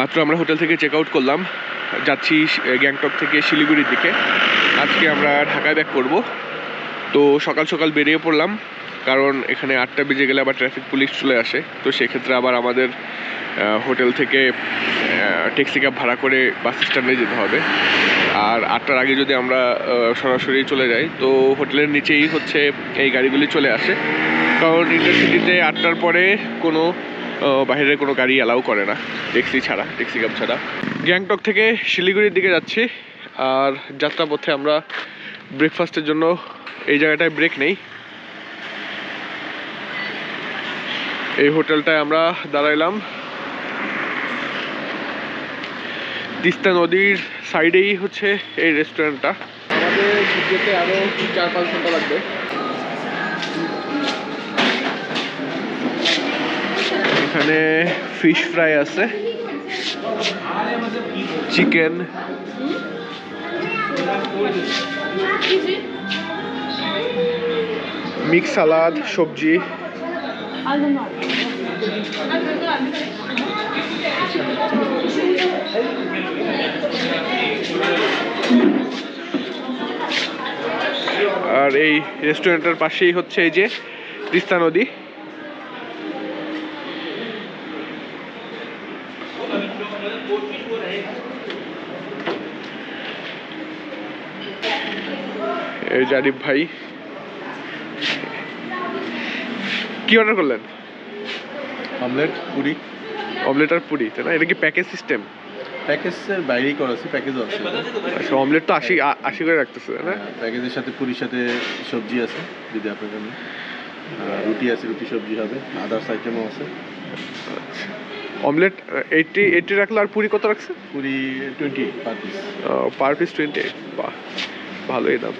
মাত্র আমরা হোটেল থেকে চেক আউট করলাম। যাচ্ছি গ্যাংটক থেকে শিলিগুড়ির দিকে। আজকে আমরা ঢাকায় ব্যাক করব। তো সকাল সকাল বেরিয়ে পড়লাম, কারণ এখানে আটটা বেজে গেলে আবার ট্রাফিক পুলিশ চলে আসে। তো সেক্ষেত্রে আবার আমাদের হোটেল থেকে ট্যাক্সি ক্যাব ভাড়া করে বাস স্ট্যান্ডে যেতে হবে। আর আটটার আগে যদি আমরা সরাসরি চলে যাই, তো হোটেলের নিচেই হচ্ছে এই গাড়িগুলি চলে আসে। কারণ ইন্টারসিটিতে আটটার পরে কোনো বাইরের কোনো গাড়ি অ্যালাউ করে না, ট্যাক্সি ছাড়া, ট্যাক্সি ক্যাব ছাড়া। গ্যাংটক থেকে শিলিগুড়ির দিকে যাচ্ছি, আর যাত্রাপথে আমরা ব্রেকফাস্টের জন্য এই জায়গাটায় ব্রেক নেই। এই হোটেলটায় আমরা দাঁড়াইলাম। তিস্তা নদীর সাইডেই হচ্ছে এই রেস্টুরেন্টটা আমাদের যেতে আরও চার পাঁচ ঘণ্টা লাগবে। এখানে ফিশ ফ্রাই আছে। চিকেন মিক্স সালাদ সবজি. আর এই রেস্টুরেন্টের পাশেই হচ্ছে এই যে তিস্তা নদী। এই জারিফ ভাই। কি অর্ডার করলেন? অমলেট পুরি। অমলেট আর পুরি তাই না? এটা কি প্যাকেজ সিস্টেম প্যাকেজের বাইরেই করা আছে প্যাকেজও আছে। আচ্ছা অমলেট তো আশি আশি করে রাখতেছে না? প্যাকেজের সাথে পুরির সাথে সবজি আছে যদি আপনার জন্য রুটি আছে রুটি সবজি হবে। আদার্স আইটেমও আছে। অমলেট এইটটি এইটটি রাখলে আর পুরি কত রাখছে? Puri twenty per piece per piece twenty বাহ ভালোই দাম।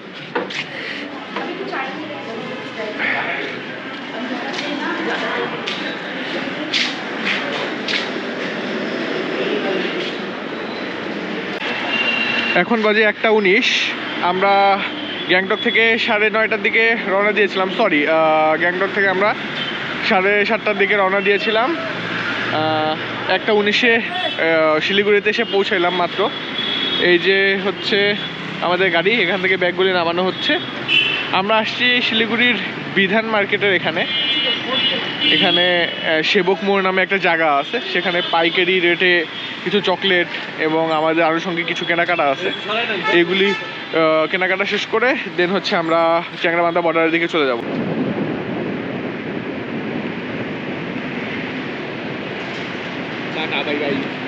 এখন বাজে একটা উনিশ। আমরা গ্যাংটক থেকে সাড়ে নয়টার দিকে রওনা দিয়েছিলাম। সরি গ্যাংটক থেকে আমরা সাড়ে সাতটার দিকে রওনা দিয়েছিলাম। একটা উনিশে শিলিগুড়িতে এসে পৌঁছাইলাম মাত্র। এই যে হচ্ছে আমাদের গাড়ি, এখান থেকে ব্যাগগুলি নামানো হচ্ছে। আমরা আসছি শিলিগুড়ির বিধান মার্কেটের এখানে। এখানে সেবক মোড় নামে একটা জায়গা আছে। সেখানে পাইকারি রেটে কিছু চকলেট এবং আমাদের আনুষঙ্গিক কিছু কেনাকাটা আছে। এগুলি কেনাকাটা শেষ করে দেন হচ্ছে আমরা চ্যাংরাবান্ধা বর্ডারের দিকে চলে যাব। not our guys.